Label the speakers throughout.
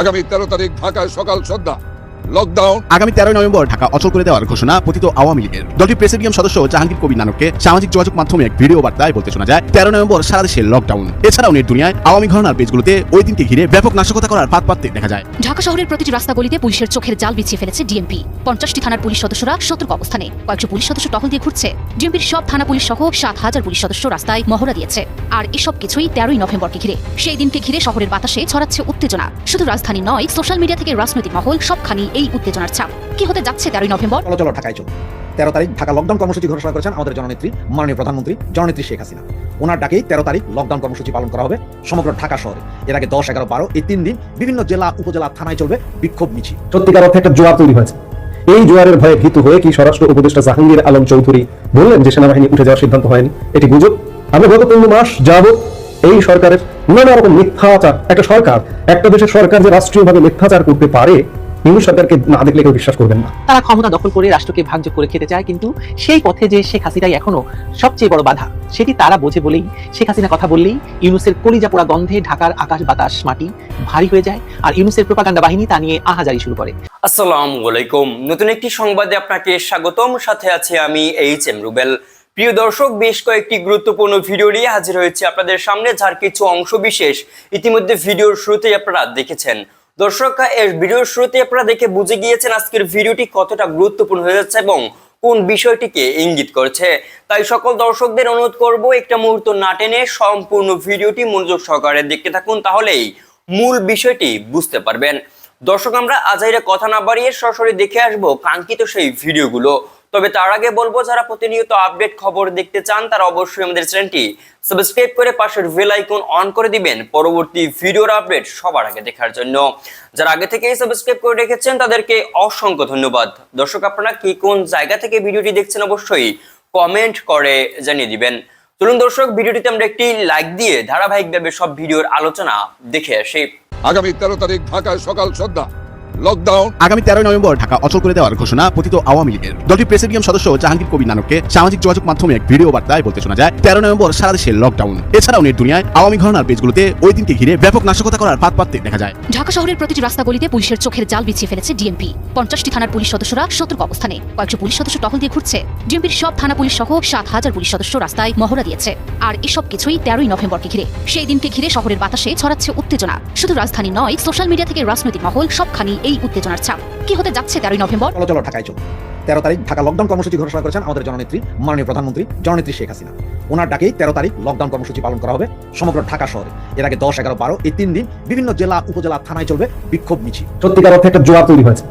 Speaker 1: আগামী তেরো তারিখ ঢাকায় সকাল সন্ধ্যা। লকডাউন
Speaker 2: আগামী তেরোই নভেম্বর ঢাকা অচল করে দেওয়ার ঘোষণা পতিত আওয়ামী লীগের। দলটির প্রেসিডিয়াম সদস্য জাহাঙ্গীর কবির নানককে সামাজিক যোগাযোগ মাধ্যমে এক ভিডিও বার্তায় বলতে শোনা যায় তেরো নভেম্বর সারা দেশে লকডাউন এছাড়াও নেট দুনিয়ায় আওয়ামী ঘটনার পেজগুলোতে ওই দিনকে ঘিরে ব্যাপক নাশকতা করার পাত পাততে দেখা যায়।
Speaker 3: ঢাকা শহরের প্রতিটি রাস্তা গলিতে পুলিশের চোখের জাল বিছিয়ে ফেলেছে ডিএমপি। পঞ্চাশটি থানার পুলিশ সদস্যরা সতর্ক অবস্থানে। কয়েকশো পুলিশ সদস্য টহল দিয়ে ঘুরছে। ডিএমপির সব থানা পুলিশ সহ সাত হাজার পুলিশ সদস্য রাস্তায় মহড়া দিয়েছে। আর এসব কিছুই তেরোই নভেম্বরকে ঘিরে। সেই দিনকে ঘিরে শহরের বাতাসে ছড়াচ্ছে উত্তেজনা। শুধু রাজধানী নয় সোশ্যাল মিডিয়া থেকে রাজনৈতিক মহল সবখানি এই উত্তেজনার ছাপ। কি হতে যাচ্ছে তেরোই নভেম্বর?
Speaker 4: চলো চলো ঢাকায় চলো। তেরো তারিখ ঢাকা লকডাউন কর্মসূচি ঘোষণা করেছেন আমাদের জননেত্রী মাননীয় প্রধানমন্ত্রী জননেত্রী শেখ হাসিনা। ওনার ডাকেই তেরো তারিখ লকডাউন কর্মসূচি পালন করা হবে সমগ্র ঢাকা শহরে। এর আগে দশ এগারো বারো এই তিন দিন বিভিন্ন জেলা উপজেলা থানায় চলবে বিক্ষোভ মিছিল।
Speaker 5: সত্যিকার অর্থে একটা জোয়ার তৈরি হয়েছে। এই জোয়ারের ভয়ে ভীতু হয়ে কি স্বরাষ্ট্র উপদেষ্টা জাহাঙ্গীর আলম চৌধুরী বললেন যে সেনাবাহিনী উঠে যাওয়ার সিদ্ধান্ত হয়নি? এটি গুজব। আমরা গত পনেরো মাস যাবত এই সরকারের নানা রকম মিথ্যাচার। একটা সরকার একটা দেশের সরকার যে রাষ্ট্রীয়ভাবে মিথ্যাচার করতে পারে ইংলিশ সরকারকে না দেখলে কেউ বিশ্বাস করবেন না।
Speaker 6: তারা ক্ষমতা দখল করে রাষ্ট্রকে ভাগযোগ করে খেতে চায় কিন্তু সেই পথে যে শেখ হাসিনাই এখনও সবচেয়ে বড় বাধা সেটি তারা বোঝে বলেই শেখ হাসিনা কথা বললেই ইউনুসের কলিজা পোড়া গন্ধে ঢাকার আকাশ বাতাস মাটি ভারী হয়ে যায় আর ইউনুসের প্রোপাগান্ডা বাহিনী তা নিয়ে আহাজারি শুরু করে।
Speaker 7: আসসালামু আলাইকুম। নতুন একটি সংবাদে আপনাকে স্বাগতম। সাথে আছি আমি এইচ এম রুবেল। প্রিয় দর্শক বেশ কয়েকটি গুরুত্বপূর্ণ ভিডিও নিয়ে হাজির হয়েছে আপনাদের সামনে যার কিছু অংশ বিশেষ ইতিমধ্যে ভিডিওর শুরুতেই আপনারা দেখেছেন। দর্শক, এর ভিডিওর শুরুতে আপনারা দেখে বুঝে গিয়েছেন আজকের ভিডিওটি কতটা গুরুত্বপূর্ণ হয়ে যাচ্ছে এবং কোন বিষয়টিকে ইঙ্গিত করছে। তাই সকল দর্শকদের অনুরোধ করব, একটা মুহূর্ত না টেনে সম্পূর্ণ ভিডিওটি মনোযোগ সহকারে দেখতে থাকুন, তাহলেই মূল বিষয়টি বুঝতে পারবেন। দর্শক, আমরা আজাইরে কথা না বাড়িয়ে সরাসরি দেখে আসব কাঙ্ক্ষিত সেই ভিডিওগুলো। তবে তার আগে বলব, যারা প্রতিনিয়ত আপডেট খবর দেখতে চান, তারা অবশ্যই আমাদের চ্যানেলটি সাবস্ক্রাইব করে পাশের বেল আইকন অন করে দিবেন পরবর্তী ভিডিওর আপডেট সবার আগে দেখার জন্য। যারা আগে থেকেই সাবস্ক্রাইব করে রেখেছেন, তাদেরকে অসংখ্য ধন্যবাদ। দর্শক, আপনারা কি কোন জায়গা থেকে ভিডিওটি দেখছেন অবশ্যই কমেন্ট করে জানিয়ে দিবেন। চলুন দর্শক, ভিডিওটিতে আমরা একটি লাইক দিয়ে ধারাবাহিকভাবে সব ভিডিওর আলোচনা দেখে আসি।
Speaker 1: আগামী তেরো তারিখ, ঢাকায় সকাল সন্ধ্যা। লকডাউন
Speaker 2: আগামী তেরোই নভেম্বর ঢাকা অচল করে দেওয়ার ঘোষণা পতিত আওয়ামী লীগের। দলটির প্রেসিডিয়াম সদস্য জাহাঙ্গীর কবির নানককে সামাজিক যোগাযোগ মাধ্যমে এক ভিডিও বার্তায় বলতে শোনা যায় তেরো নভেম্বর সারা দেশে লকডাউন এছাড়াও নেট দুনিয়ায় আওয়ামী ঘটনার পেজগুলোতে ওই দিনকে ঘিরে ব্যাপক নাশকতা করার পাত পাততে দেখা যায়।
Speaker 3: ঢাকা শহরের প্রতিটি রাস্তা গলিতে পুলিশের চোখের জাল বিছিয়ে ফেলেছে ডিএমপি। পঞ্চাশটি থানার পুলিশ সদস্যরা সতর্ক অবস্থানে। কয়েকশো পুলিশ সদস্য টহল দিয়ে ঘুরছে। ডিএমপির সব থানা পুলিশ সহ সাত হাজার পুলিশ সদস্য রাস্তায় মহড়া দিয়েছে। আর এসব কিছুই তেরোই নভেম্বরকে ঘিরে। সেই দিনকে ঘিরে শহরের বাতাসে ছড়াচ্ছে উত্তেজনা। শুধু রাজধানী নয় সোশ্যাল মিডিয়া থেকে রাজনৈতিক মহল সবখানি এই উত্তেজনার ছাপ। কি হতে যাচ্ছে তেরোই নভেম্বর?
Speaker 4: চলো চলো ঢাকায় চলো তেরো তারিখ ঢাকা লকডাউন কর্মসূচি ঘোষণা করেছেন আমাদের জননেত্রী মাননীয় প্রধানমন্ত্রী জননেত্রী শেখ হাসিনা। ওনার ডাকেই তেরো তারিখ লকডাউন কর্মসূচি পালন করা হবে সমগ্র ঢাকা শহরে। এর আগে দশ এগারো বারো এই তিন দিন বিভিন্ন জেলা উপজেলা থানায় চলবে বিক্ষোভ মিছিল।
Speaker 5: সত্যিকার অর্থে একটা জোয়ার তৈরি হয়েছে।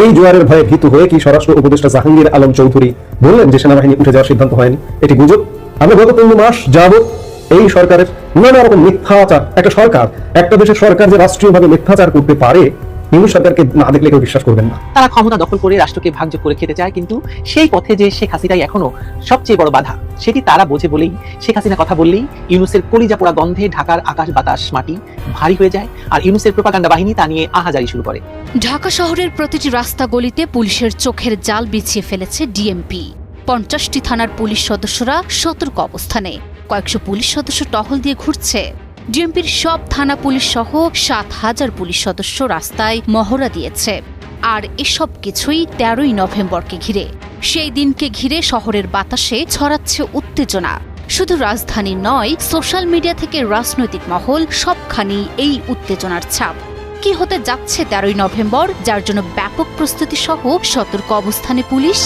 Speaker 5: এই জোয়ারের ভয়ে ভীতু হয়ে কি স্বরাষ্ট্র উপদেষ্টা জাহাঙ্গীর আলম চৌধুরী বললেন যে সেনাবাহিনী উঠে যাওয়ার সিদ্ধান্ত হয়নি? এটি গুজব। আমরা গত পনেরো মাস যাবত এই সরকারের নানা রকম মিথ্যাচার একটা সরকার একটা দেশের সরকার যে রাষ্ট্রীয়ভাবে মিথ্যাচার করতে পারে সরকারকে না দেখলে কেউ বিশ্বাস করবেন না।
Speaker 6: তারা ক্ষমতা দখল করে রাষ্ট্রকে ভাগযোগ করে খেতে চায় কিন্তু সেই পথে যে শেখ হাসিনাই এখনও সবচেয়ে বড় বাধা সেটি তারা বোঝে বলেই শেখ হাসিনা কথা বললেই ইউনুসের কলিজা পোড়া গন্ধে ঢাকার আকাশ বাতাস মাটি ভারী হয়ে যায় আর ইউনুসের প্রোপাগান্ডা বাহিনী তা নিয়ে আহাজারি শুরু করে।
Speaker 3: ঢাকা শহরের প্রতিটি রাস্তা গলিতে পুলিশের চোখের জাল বিছিয়ে ফেলেছে ডিএমপি। পঞ্চাশটি থানার পুলিশ সদস্যরা সতর্ক অবস্থানে। কয়েকশো পুলিশ সদস্য টহল দিয়ে ঘুরছে। ডিএমপির সব থানা পুলিশ সহ সাত হাজার পুলিশ সদস্য রাস্তায় মহড়া দিয়েছে। আর এসব কিছুই তেরোই নভেম্বরকে ঘিরে। সেই দিনকে ঘিরে শহরের বাতাসে ছড়াচ্ছে উত্তেজনা। শুধু রাজধানী নয়, সোশ্যাল মিডিয়া থেকে রাজনৈতিক মহল সবখানি এই উত্তেজনার ছাপ। কি হতে যাচ্ছে তেরোই নভেম্বর, যার জন্য ব্যাপক প্রস্তুতি সহ সতর্ক অবস্থানে পুলিশ?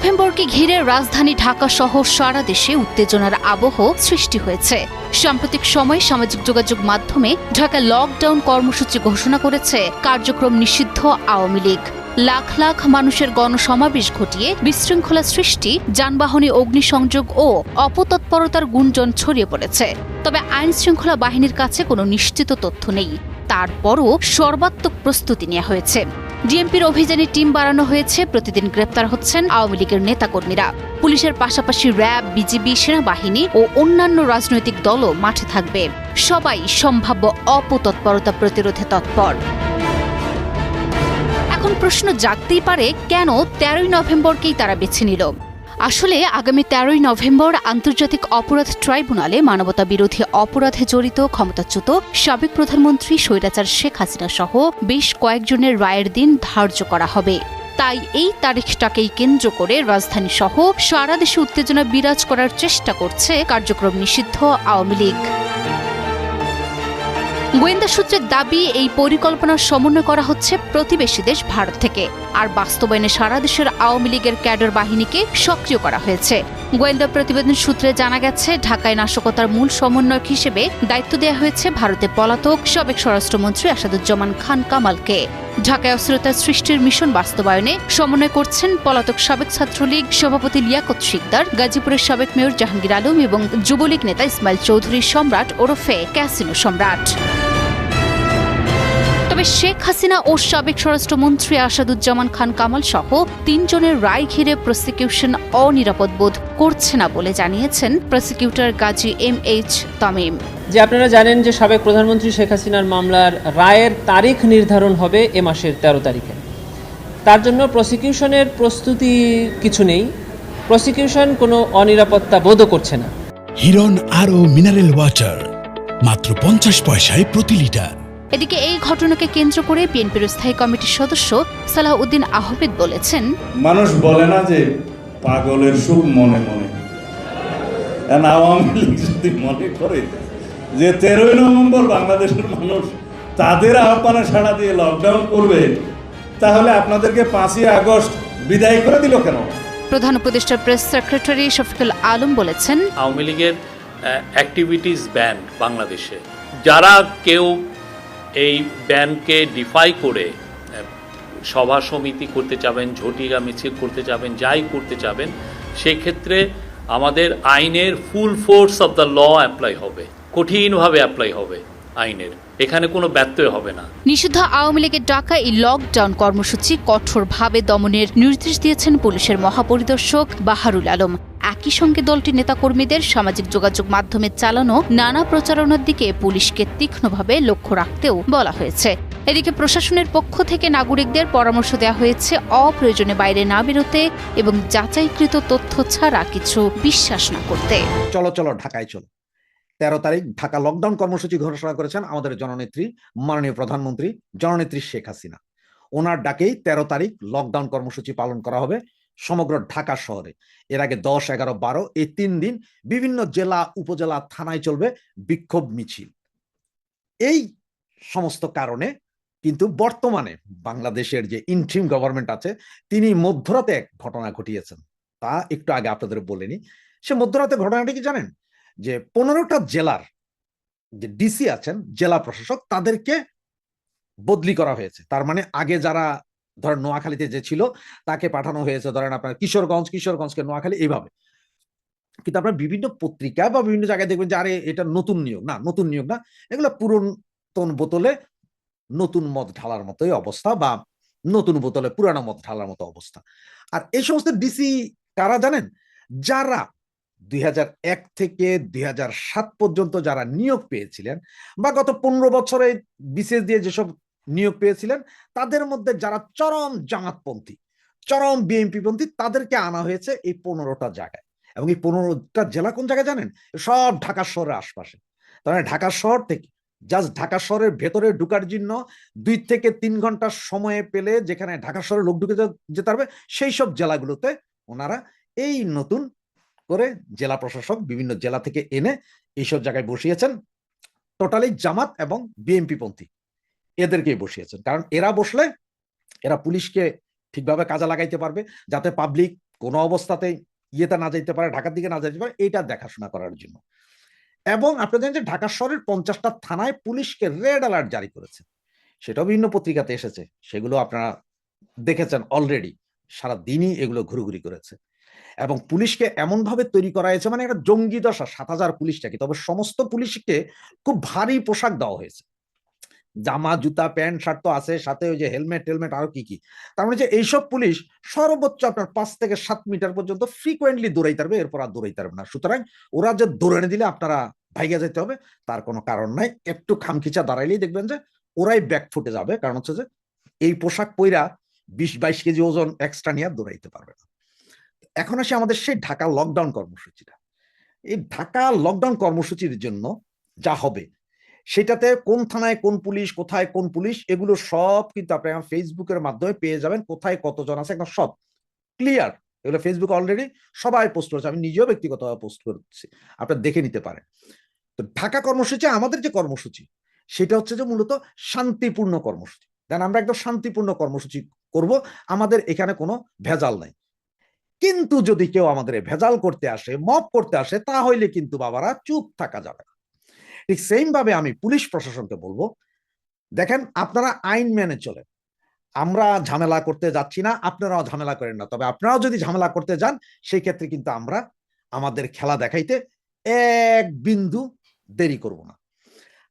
Speaker 3: নভেম্বরকে ঘিরে রাজধানী ঢাকা সহ সারা দেশে উত্তেজনার আবহ সৃষ্টি হয়েছে। সাম্প্রতিক সময়ে সামাজিক যোগাযোগ মাধ্যমে ঢাকা লকডাউন কর্মসূচি ঘোষণা করেছে কার্যক্রম নিষিদ্ধ আওয়ামী লীগ। লাখ লাখ মানুষের গণসমাবেশ ঘটিয়ে বিশৃঙ্খলা সৃষ্টি, যানবাহনে অগ্নিসংযোগ ও অপতৎপরতার গুঞ্জন ছড়িয়ে পড়েছে। তবে আইন শৃঙ্খলা বাহিনীর কাছে কোনো নিশ্চিত তথ্য নেই। তারপরও সর্বাত্মক প্রস্তুতি নেওয়া হয়েছে। ডিএমপির অভিযানে টিম বাড়ানো হয়েছে, প্রতিদিন গ্রেপ্তার হচ্ছেন আওয়ামী লীগের নেতাকর্মীরা। পুলিশের পাশাপাশি র্যাব, বিজিবি, সেনাবাহিনী ও অন্যান্য রাজনৈতিক দলও মাঠে থাকবে। সবাই সম্ভাব্য অপতৎপরতা প্রতিরোধে তৎপর। এখন প্রশ্ন জাগতেই পারে, কেন তেরোই নভেম্বরকেই তারা বেছে নিল? আসলে আগামী তেরোই নভেম্বর আন্তর্জাতিক অপরাধ ট্রাইব্যুনালে মানবতা বিরোধী অপরাধে জড়িত ক্ষমতাচ্যুত সাবেক প্রধানমন্ত্রী স্বৈরাচার শেখ হাসিনা সহ বেশ কয়েকজনের রায়ের দিন ধার্য করা হবে। তাই এই তারিখটাকেই কেন্দ্র করে রাজধানী সহ সারা দেশে উত্তেজনা বিরাজ করার চেষ্টা করছে কার্যক্রম নিষিদ্ধ আওয়ামী লীগ। গোয়েন্দা সূত্রের দাবি, এই পরিকল্পনা সমন্বয় করা হচ্ছে প্রতিবেশী দেশ ভারত থেকে। আর বাস্তবায়নে সারা দেশের আওয়ামী লীগের ক্যাডর বাহিনীকে সক্রিয় করা হয়েছে। গোয়েন্দা প্রতিবেদন সূত্রে জানা গেছে, ঢাকায় নাশকতার মূল সমন্বয়ক হিসেবে দায়িত্ব দেওয়া হয়েছে ভারতের পলাতক সাবেক স্বরাষ্ট্রমন্ত্রী আসাদুজ্জামান খান কামালকে। ঢাকায় অস্থিরতা সৃষ্টির মিশন বাস্তবায়নে সমন্বয় করছেন পলাতক সাবেক ছাত্রলীগ সভাপতি লিয়াকত শিকদার, গাজীপুরের সাবেক মেয়র জাহাঙ্গীর আলম এবং যুবলীগ নেতা ইসমাইল চৌধুরী সম্রাট ওরফে ক্যাসিনো সম্রাট। তবে শেখ হাসিনা ও সাবেক স্বরাষ্ট্রমন্ত্রী আসাদুজ্জামান খান কামাল সহ তিনজনের রায় ঘিরে প্রসিকিউশন অনিরাপদ বোধ করছে না বলে জানিয়েছেন prosecutor Gazi M H Tamim.
Speaker 8: যে আপনারা জানেন যে সাবেক প্রধানমন্ত্রী শেখ হাসিনার মামলার রায়ের তারিখ নির্ধারণ হবে এ মাসের তেরো তারিখে। তার জন্য প্রসিকিউশনের প্রস্তুতি কিছু নেই। প্রসিকিউশন কোনো অনিরাপত্তা বোধও করছে না।
Speaker 9: হিরন আরও মিনারেল ওয়াটার মাত্র পঞ্চাশ পয়সায় প্রতি লিটার।
Speaker 3: এদিকে এই ঘটনাকে কেন্দ্র করে বিএনপির স্থায়ী কমিটির সদস্য সালাহউদ্দিন আহমেদ বলেছেন
Speaker 10: মানুষ বলে না যে পাগলের সুখ মনে মনে। এখন আওয়ামী লীগ যদি মনে করে যে তেরোই নভেম্বর বাংলাদেশের মানুষ তাদের আহ্বানে সাড়া দিয়ে লকডাউন করবে তাহলে আপনাদেরকে পাঁচই আগস্ট বিদায় করে দিল কেন?
Speaker 3: প্রধান উপদেষ্টার প্রেস সেক্রেটারি শফিকুল আলম বলেছেন
Speaker 11: আওয়ামী লীগের অ্যাক্টিভিটিস ব্যান বাংলাদেশে। যারা কেউ এই ব্যানকে ডিফাই করে সভা সমিতি করতে চাবেন ঝটিকা মিছিল করতে চাবেন যাই করতে চাবেন সেক্ষেত্রে আমাদের আইনের full force of the law apply হবে, কঠিনভাবে অ্যাপ্লাই হবে আইনের, এখানে কোনো ব্যত্যয় হবে না।
Speaker 3: নিষিদ্ধ আওয়ামী লীগের ডাকা এই লকডাউন কর্মসূচি কঠোরভাবে দমনের নির্দেশ দিয়েছেন পুলিশের মহাপরিদর্শক বাহারুল আলম। একই সঙ্গে দলটির নেতাকর্মীদের সামাজিক যোগাযোগ মাধ্যমে চালানো নানা প্রচারণার দিকে পুলিশকে তীক্ষ্ণভাবে লক্ষ্য রাখতেও বলা হয়েছে। এদিকে প্রশাসনের পক্ষ থেকে নাগরিকদের পরামর্শ দেওয়া হয়েছে, অপ্রয়োজনে বাইরে না বেরোতে এবং যাচাইকৃত তথ্য ছাড়া কিছু বিশ্বাস না করতে।
Speaker 4: চলো চলো, ঢাকায় চলো। তেরো তারিখ ঢাকা লকডাউন কর্মসূচি ঘোষণা করেছেন আমাদের জননেত্রী, মাননীয় প্রধানমন্ত্রী, জননেত্রী শেখ হাসিনা। ওনার ডাকেই তেরো তারিখ লকডাউন কর্মসূচি পালন করা হবে। সমগ্র ঢাকা শহরে। এর আগে দশ, এগারো, বারো, এই তিন দিন বিভিন্ন জেলা, উপজেলা, থানায় চলবে বিক্ষোভ মিছিল। এই সমস্ত কারণে কিন্তু বর্তমানে বাংলাদেশের যে ইন্ট্রিম গভর্নমেন্ট আছে, তিনি মধ্যরাতে এক ঘটনা ঘটিয়েছেন। তা একটু আগে আপনাদের বলেনি সে মধ্যরাতে ঘটনাটি কি জানেন? যে পনেরোটা জেলার যে ডিসি আছেন, জেলা প্রশাসক, তাদেরকে বদলি করা হয়েছে। তার মানে আগে যারা ধরেন নোয়াখালীতে যে ছিল, তাকে পাঠানো হয়েছে। ধরেন আপনার কিশোরগঞ্জ, কিশোরগঞ্জকে নোয়াখালী এইভাবে। কিন্তু আপনার বিভিন্ন পত্রিকা বা বিভিন্ন জায়গায় দেখবেন যে, আরে, এটা নতুন নিয়োগ। না, নতুন নিয়োগ না। এগুলো পুরাতন বোতলে নতুন মদ ঢালার মতোই অবস্থা বা নতুন বোতলে পুরানো মদ ঢালার মতো অবস্থা। আর এই সমস্ত ডিসি কারা জানেন? যারা দুই হাজার এক থেকে দুই হাজার সাত পর্যন্ত যারা নিয়োগ পেয়েছিলেন বা গত পনেরো বছরে বিশেষ দিয়ে যেসব নিয়োগ পেয়েছিলেন। তাদের মধ্যে যারা চরম জামাতপন্থী, চরম বিএনপি পন্থী তাদেরকে আনা হয়েছে এই পনেরোটা জায়গায়। এবং এই পনেরোটা জেলা কোন জায়গায় জানেন? সব ঢাকা শহরের আশপাশে। তার মানে ঢাকা শহর থেকে জাস্ট ঢাকা শহরের ভেতরে ঢুকার জন্য দুই থেকে তিন ঘণ্টা সময় পেলে যেখানে ঢাকা শহরে লোক ঢুকে যেতে পারবে, সেই সব জেলাগুলোতে ওনারা এই নতুন করে জেলা প্রশাসক বিভিন্ন জেলা থেকে এনে এইসব জায়গায় বসিয়েছেন। টোটালি জামাত এবং বিএনপি পন্থী এদেরকেই বসিয়েছেন। কারণ এরা বসলে এরা পুলিশকে ঠিকভাবে কাজে লাগাইতে পারবে, যাতে পাবলিক কোনো অবস্থাতেই ইয়েতে না যাইতে পারে, ঢাকার দিকে না যাইতে পারে, এইটা দেখাশোনা করার জন্য। এবং আপনি জানেন যে ঢাকা শহরের পঞ্চাশটা থানায় পুলিশকে রেড অ্যালার্ট জারি করেছে। সেটাও বিভিন্ন পত্রিকাতে এসেছে, সেগুলো আপনারা দেখেছেন অলরেডি সারা দিনই এগুলো ঘুরুঘুরি করেছে। এবং পুলিশকে এমন ভাবে তৈরি করা হয়েছে মানে একটা জঙ্গি দশা, সাত হাজার পুলিশটাকে, তবে সমস্ত পুলিশকে খুব ভারী পোশাক দেওয়া হয়েছে। জামা, জুতা, প্যান্ট, শার্ট তো আছে, সাথে ওই যে হেলমেট, টেলমেট আরও কি কি। তার মানে যে এইসব পুলিশ সর্বোচ্চ আপনার পাঁচ থেকে সাত মিটার পর্যন্ত ফ্রিকোয়েন্টলি দৌড়াইতে পারবে, এরপর আর দৌড়াইতে পারবে না। সুতরাং ওরা যে দৌড়ানে দিলে আপনারা ভাইগা যেতে হবে, তার কোনো কারণ নাই। একটু খামখিচা দাঁড়াইলেই দেখবেন যে ওরাই ব্যাক ফুটে যাবে, কারণ হচ্ছে যে এই পোশাক পইরা বিশ বাইশ কেজি ওজন এক্সট্রা নিয়ে দৌড়াইতে পারবে না। এখন আসি আমাদের সেই ঢাকা লকডাউন কর্মসূচিটা। এই ঢাকা লকডাউন কর্মসূচির জন্য যা হবে সেটাতে কোন থানায় কোন পুলিশ, কোথায় কোন পুলিশ, এগুলো সব কিন্তু আপনি আমার ফেসবুকের মাধ্যমে পেয়ে যাবেন, কোথায় কতজন আছে একদম সব। ক্লিয়ার এগুলো ফেসবুক অলরেডি সবাই পোস্ট করেছে, আমি নিজেও ব্যক্তিগতভাবে পোস্ট করছি, আপনারা দেখে নিতে পারেন। তো ঢাকা কর্মসূচি আমাদের যে কর্মসূচি, সেটা হচ্ছে যে মূলত শান্তিপূর্ণ কর্মসূচি। দেন আমরা একদম শান্তিপূর্ণ কর্মসূচি করব, আমাদের এখানে কোনো ভেজাল নাই। কিন্তু যদি কেউ আমাদের ভেজাল করতে আসে মপ করতে আসে, তাহলে কিন্তু বাবারা চুপ থাকা যাবে না। ঠিক সেম ভাবে আমি পুলিশ প্রশাসনকে বলব, দেখেন আপনারা আইন মেনে চলেন। আমরা ঝামেলা করতে যাচ্ছি না, আপনারাও ঝামেলা করেন না। তবে আপনারাও যদি ঝামেলা করতে যান সেই ক্ষেত্রে কিন্তু আমরা আমাদের খেলা দেখাইতে এক বিন্দু দেরি করব না।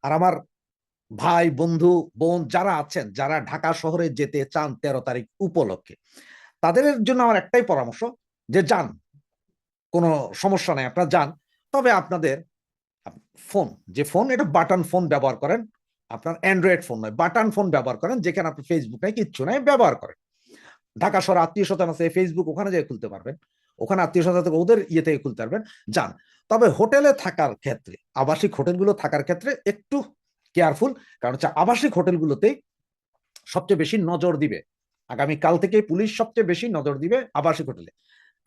Speaker 4: আর আমার ভাই, বন্ধু, বোন যারা আছেন, যারা ঢাকা শহরে যেতে চান তেরো তারিখ উপলক্ষে, তাদের জন্য আমার একটাই পরামর্শ যে যান, কোনো সমস্যা নাই, আপনারা যান। তবে আপনাদের ফোন যে ফোন এটা বাটন ফোন ব্যবহার করেন। আপনার অ্যান্ড্রয়েড ফোন নয় বাটন ফোন ব্যবহার করেন, যেখানে আপনি ফেসবুক নাই, কিচ্ছু নাই, ব্যবহার করেন। ঢাকা শহর আত্মীয় স্বজন আছে ফেসবুক ওখানে যেয়ে খুলতে পারবেন। ওখানে আত্মীয় স্বজন থেকে, ওদের ইয়ে থেকে খুলতে পারবেন। যান। তবে হোটেলে থাকার ক্ষেত্রে, আবাসিক হোটেলগুলো থাকার ক্ষেত্রে একটু কেয়ারফুল কারণ হচ্ছে আবাসিক হোটেলগুলোতেই সবচেয়ে বেশি নজর দিবে। আগামী কাল থেকে পুলিশ সবচেয়ে বেশি নজর দিবে আবাসিক হোটেলে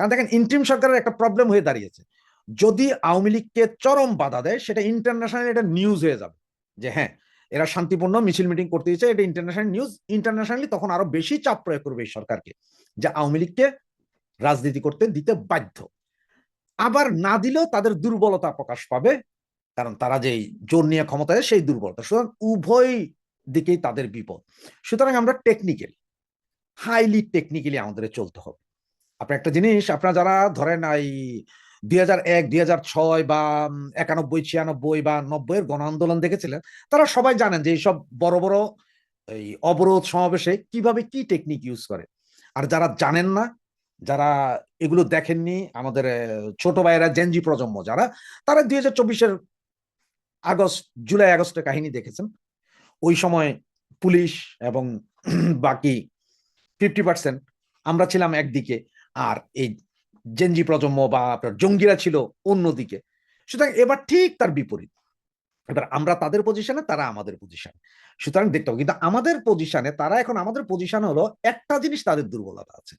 Speaker 4: কারণ দেখেন ইন্টিম সরকারের একটা প্রবলেম হয়ে দাঁড়িয়েছে। যদি আওয়ামী লীগকে চরম বাধা দেয়, সেটা ইন্টারন্যাশনাল এটা নিউজ হয়ে যাবে। যে হ্যাঁ এরা শান্তিপূর্ণ মিছিল মিটিং করতে দিচ্ছে এটা ইন্টারন্যাশনাল নিউজ ইন্টারন্যাশনালি তখন আরও বেশি চাপ প্রয়োগ করবে এই সরকারকে, যে আওয়ামী লীগকে রাজনীতি করতে দিতে বাধ্য। আবার না দিলেও তাদের দুর্বলতা প্রকাশ পাবে, কারণ তারা যেই জোর নিয়ে ক্ষমতায় সেই দুর্বলতা। সুতরাং উভয় দিকেই তাদের বিপদ। সুতরাং আমরা টেকনিক্যালি হাইলি টেকনিক্যালি আমাদের চলতে হবে। আপনি একটা জিনিস, আপনারা যারা ধরেন এই দুই হাজার এক, দুই হাজার ছয় বা একানব্বই, ছিয়ানব্বই বা নব্বই এর গণ দেখেছিলেন, তারা সবাই জানেন যে এইসব বড় বড় এই অবরোধ সমাবেশে কীভাবে কি টেকনিক ইউজ করে। আর যারা জানেন না, যারা এগুলো দেখেননি, আমাদের ছোট ভাইয়েরা জেনজি প্রজন্ম যারা, তারা দুই হাজার চব্বিশের আগস্ট, জুলাই, আগস্টের কাহিনী দেখেছেন। ওই সময় পুলিশ এবং বাকি ফিফটি পার্সেন্ট আমরা ছিলাম একদিকে, আর এই জেনজি প্রজন্ম বা আপনার জঙ্গিরা ছিল অন্যদিকে। সুতরাং এবার ঠিক তার বিপরীত। এবার আমরা তাদের পজিশনে তারা আমাদের পজিশনে সুতরাং দেখতে হবে, কিন্তু আমাদের পজিশনে তারা এখন আমাদের পজিশনে হলো একটা জিনিস তাদের দুর্বলতা আছে।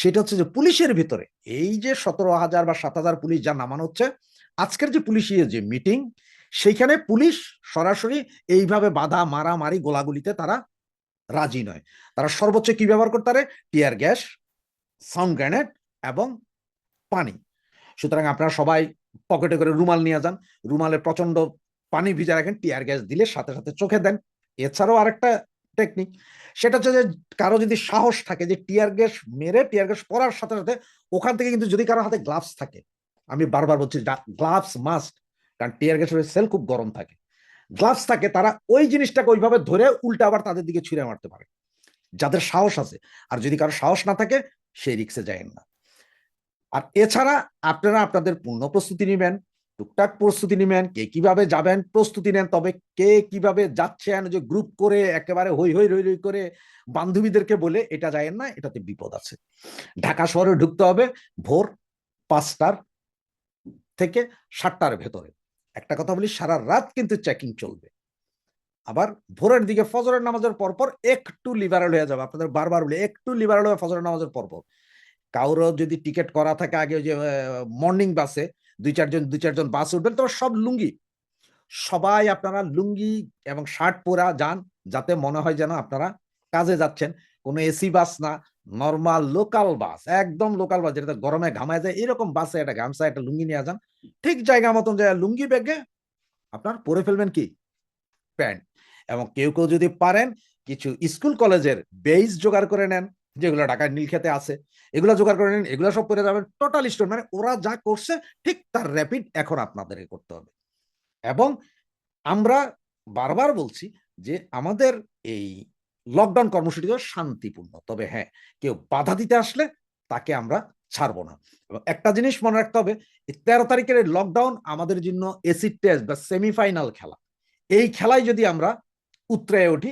Speaker 4: সেটা হচ্ছে যে পুলিশের ভিতরে, এই যে সতেরো হাজার বা সাত হাজার পুলিশ যা নামানো হচ্ছে, আজকের যে পুলিশি যে মিটিং সেইখানে পুলিশ সরাসরি এইভাবে বাধা, মারামারি, গোলাগুলিতে তারা রাজি নয়। তারা সর্বোচ্চ কি ব্যবহার করতে পারে? টিয়ার গ্যাস, সাউন্ড গ্রেনেড এবং পানি। সুতরাং আপনারা সবাই পকেটে করে রুমাল নিয়ে যান। রুমালে প্রচণ্ড পানি ভিজা রাখেন, টিয়ার গ্যাস দিলে সাথে সাথে চোখে দেন। এছাড়াও আরেকটা টেকনিক সেটা হচ্ছে যে কারও যদি সাহস থাকে যে টিয়ার গ্যাস মেরে টিয়ার গ্যাস পরার সাথে সাথে ওখান থেকে কিন্তু যদি কারও হাতে গ্লাভস থাকে, আমি বারবার বলছি গ্লাভস মাস্ট কারণ টিয়ার গ্যাসের সেল খুব গরম থাকে। গ্লাভস থাকে, তারা ওই জিনিসটাকে ওইভাবে ধরে উল্টা আবার তাদের দিকে ছুঁড়ে মারতে পারে। যাদের সাহস আছে, আর যদি কারও সাহস না থাকে, সেই রিক্সে যায় না। আর এছাড়া আপনারা আপনাদের পূর্ণ প্রস্তুতি নেবেন, টুকটাক প্রস্তুতি নেবেন, কে কীভাবে যাবেন প্রস্তুতি নেন, তবে কে কীভাবে যাচ্ছেন, যে গ্রুপ করে একেবারে হই হই রই রই করে বান্ধবীদেরকে বলে এটা যায় না, এটাতে বিপদ আছে। ঢাকা শহরে ঢুকতে হবে ভোর পাঁচটার থেকে সাতটার ভেতরে। একটা কথা বলি, সারা রাত কিন্তু চেকিং চলবে। আবার ভোরের দিকে ফজরের নামাজের পরপর একটু লিবারাল হয়ে যাবে। আপনাদের বারবার বলি, একটু লিবারাল হয়ে ফজরের নামাজের পরপর। কারও যদি টিকিট করা থাকে আগে যে মর্নিং বাসে দুই চারজন দুই চারজন বাস উঠবেন তো সব লুঙ্গি। সবাই আপনারা লুঙ্গি এবং শার্ট পরা যান, যাতে মনে হয় যেন আপনারা কাজে যাচ্ছেন। কোনো এসি বাস না নর্মাল লোকাল বাস একদম লোকাল বাস যেটা গরমে ঘামায় যায়, এরকম বাসে একটা গামছা, একটা লুঙ্গি নিয়ে যান। ঠিক জায়গা মতন যায় লুঙ্গি ব্যাগে আপনার পরে ফেলবেন কি? প্যান্ট। এবং কেউ কেউ যদি পারেন, কিছু স্কুল কলেজের বেইস জোগাড় করে নেন। যেগুলো ঢাকার নীলক্ষেতে আছে, এগুলো জোগাড় করে নিন, এগুলো সব করে যাবেন। টোটাল স্টোর মানে ওরা যা করছে, ঠিক তার র্যাপিড এখন আপনাদেরকে করতে হবে। এবং আমরা বারবার বলছি যে আমাদের এই লকডাউন কর্মসূচি শান্তিপূর্ণ। তবে হ্যাঁ কেউ বাধা দিতে আসলে তাকে আমরা ছাড়বো না। এবং একটা জিনিস মনে রাখতে হবে তেরো তারিখের লকডাউন আমাদের জন্য এসিড টেস্ট বা সেমিফাইনাল খেলা। এই খেলায় যদি আমরা উতরে উঠি,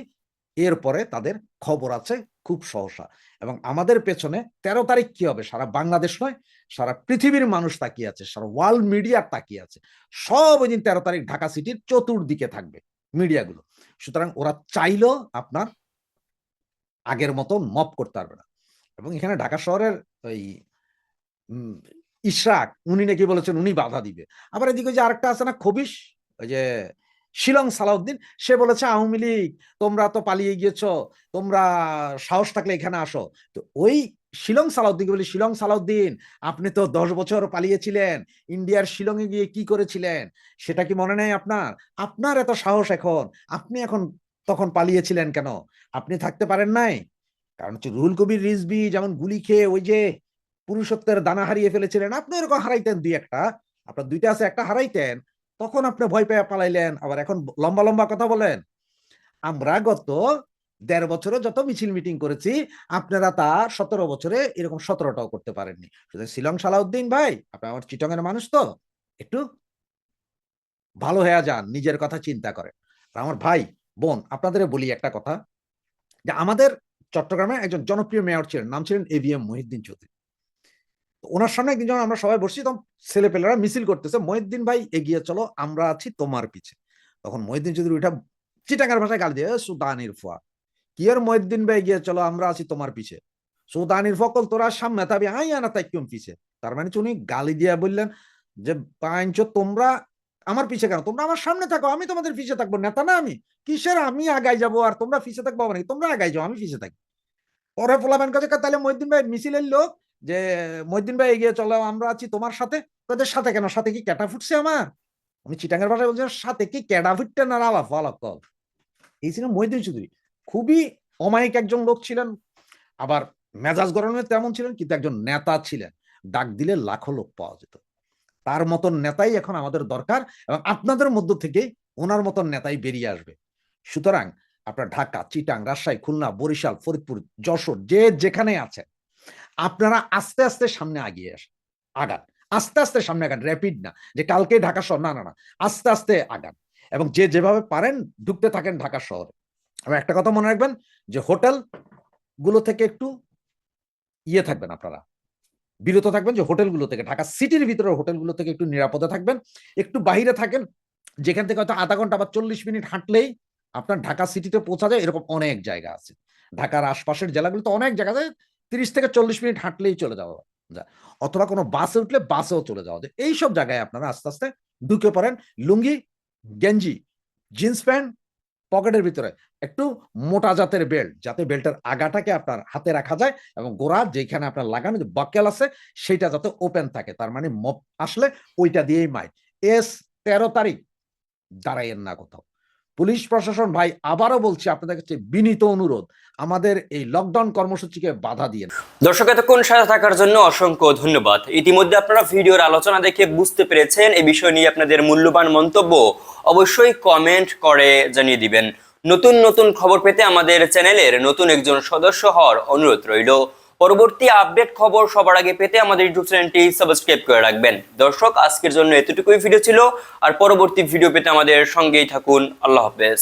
Speaker 4: এরপরে তাদের খবর আছে খুব সহসা। এবং আমাদের পেছনে তেরো তারিখ কি হবে? সারা বাংলাদেশ নয়, সারা পৃথিবীর মানুষ তাকিয়ে আছে, সারা ওয়ার্ল্ড মিডিয়া তাকিয়ে আছে। সব ওই দিন তেরো তারিখ ঢাকা সিটির চতুর্দিকে থাকবে মিডিয়াগুলো। সুতরাং ওরা চাইলেও আপনার আগের মতো মপ করতে পারবে না। এবং এখানে ঢাকা শহরের ওই ইশরাক, উনি নাকি বলেছেন উনি বাধা দিবে। আবার এদিকে যে আরেকটা আছে না খবিস ওই যে শিলং সালাউদ্দিন, সে বলেছে, আওয়ামী লীগ, তোমরা তো পালিয়ে গিয়েছ, তোমরা সাহস থাকলে এখানে আসো। তো ওই শিলং সালাউদ্দিনকে বলি, শিলং সালাউদ্দিন, আপনি তো দশ বছর পালিয়েছিলেন, ইন্ডিয়ার শিলংয়ে গিয়ে কি করেছিলেন? সেটা কি মনে নেই আপনার? আপনার এত সাহস এখন, আপনি এখন তখন পালিয়েছিলেন কেন? আপনি থাকতে পারেন নাই? কারণ হচ্ছে রুহুল কবির রিজবি যেমন গুলি খেয়ে ওই যে পুরুষত্বের দানা হারিয়ে ফেলেছিলেন, আপনি এরকম হারাইতেন দুই একটা। আপনার দুইটা আছে, একটা হারাইতেন তখন আপনি ভয় পেয়ে পালাইলেন। আবার এখন লম্বা লম্বা কথা বলেন। আমরা গত দেড় বছরে যত মিছিল মিটিং করেছি, আপনারা তার সতেরো বছরে এরকম সতেরোটাও করতে পারেননি। সুতরাং শিলং সালাউদ্দিন ভাই, আপনি আমার চিটংয়ের মানুষ তো, একটু ভালো হয়ে যান, নিজের কথা চিন্তা করেন। আমার ভাই, বোন আপনাদের বলি একটা কথা। যে আমাদের চট্টগ্রামে একজন জনপ্রিয় মেয়র ছিলেন, নাম ছিলেন এভিএম মহিউদ্দিন চৌধুরী। তো ওনার সামনে একদিন যখন আমরা সবাই বসছি তখন ছেলেপেলেরা মিছিল করতেছে মহিউদ্দিন ভাই এগিয়ে চলো আমরা আছি তোমার পিছে। তখন মহিউদ্দিন চৌধুরী ওইটা চিটাঙ্গার ভাষায় গালি দিয়ে "এ, সুদানির ফুয়া কি আর মহিউদ্দিন ভাই এগিয়ে চলো আমরা আছি তোমার পিছে। সুদানির ফকল তোরা সামনে তাবি আই আনা তাই কেউ পিছে? তার মানে উনি গালি দিয়া বললেন যে পাঞ্চ তোমরা আমার পিছে কেন? তোমরা আমার সামনে থাকো আমি তোমাদের পিছে থাকব নেতা না আমি। কিসের? আমি আগাই যাব আর তোমরা পিছে থাকব মানে তোমরা আগাই যাও আমি পিছে থাকি। পরে পোলাবেন কাছে তাহলে মহিদ্দিন ভাই মিছিলের লোক যে মহিদ্দিন ভাই এগিয়ে চলো, আমরা আছি তোমার সাথে। তোদের সাথে কেন? সাথে কি ক্যাটা ফুটছে আমার? উনি চিটাঙ্গের ভাষায় বলছেন সাথে কি ক্যাডা ফুটতে না আলাপ আলাপ কল? এই ছিলেন মহিদ্দিন চৌধুরী। খুবই অমায়িক একজন লোক ছিলেন, আবার মেজাজ গরমে তেমন ছিলেন, কিন্তু একজন নেতা ছিলেন। ডাক দিলে লাখো লোক পাওয়া যেত। তার মতন নেতাই এখন আমাদের দরকার এবং আপনাদের মধ্য থেকে ওনার মতন নেতাই বেরিয়ে আসবে। সুতরাং আপনার ঢাকা চিটাং রাজশাহী, খুলনা, বরিশাল, ফরিদপুর, যশোর, যে যেখানে আছেন আপনারা আস্তে আস্তে সামনে আগিয়ে আসেন, আগান। আস্তে আস্তে সামনে আগান র্যাপিড না, যে কালকে ঢাকা শহর, না না না, আস্তে আস্তে আগান। এবং যে যেভাবে পারেন, ঢুকতে থাকেন ঢাকা শহরে। এবং একটা কথা মনে রাখবেন, যে হোটেলগুলো থেকে একটু ইয়ে থাকবেন আপনারা। বিরত থাকবেন, যে হোটেলগুলো থেকে, ঢাকা সিটির ভিতরে হোটেলগুলো থেকে একটু নিরাপদে থাকবেন। একটু বাইরে থাকেন, যেখান থেকে হয়তো আধা ঘণ্টা বা চল্লিশ মিনিট হাঁটলেই আপনার ঢাকা সিটিতে পৌঁছা যায়, এরকম অনেক জায়গা আছে। ঢাকার আশপাশের জেলাগুলোতে অনেক জায়গা আছে তিরিশ থেকে চল্লিশ মিনিট হাঁটলেই চলে যাওয়া যায়। অথবা কোনো বাসে উঠলে বাসেও চলে যাওয়া যায়। এইসব জায়গায় আপনারা আস্তে আস্তে ঢুকে পড়েন। লুঙ্গি, গেঞ্জি, জিন্স প্যান্ট পকেটের ভিতরে। একটু মোটা জাতের বেল্ট, যাতে বেল্টের আগাটাকে আপনার হাতে রাখা যায় এবং গোড়া যেখানে আপনার লাগানো যে বাক্যাল আছে সেটা যাতে ওপেন থাকে। তার মানে মপ আসলে ওইটা দিয়েই মাই এস তেরো তারিখ, দাঁড়াইয়েন না কোথাও। পুলিশ প্রশাসন, ভাই, আবারও বলছি আপনাদের কাছে বিনীত অনুরোধ, আমাদের এই লকডাউন কর্মসূচিকে বাধা দিয়ে
Speaker 7: দর্শক, এতক্ষণ সাথে থাকার জন্য অসংখ্য ধন্যবাদ। ইতিমধ্যে আপনারা ভিডিওর আলোচনা দেখে বুঝতে পেরেছেন এই বিষয় নিয়ে আপনাদের মূল্যবান মন্তব্য অবশ্যই কমেন্ট করে জানিয়ে দিবেন। নতুন নতুন খবর পেতে আমাদের চ্যানেলের নতুন একজন সদস্য হওয়ার অনুরোধ রইল। পরবর্তী আপডেট খবর সবার আগে পেতে আমাদের ইউটিউব চ্যানেলটি সাবস্ক্রাইব করে রাখবেন। দর্শক, আজকের জন্য এতটুকুই। ভিডিও ছিল, আর পরবর্তী ভিডিও পেতে আমাদের সঙ্গেই থাকুন। আল্লাহ হাফেজ।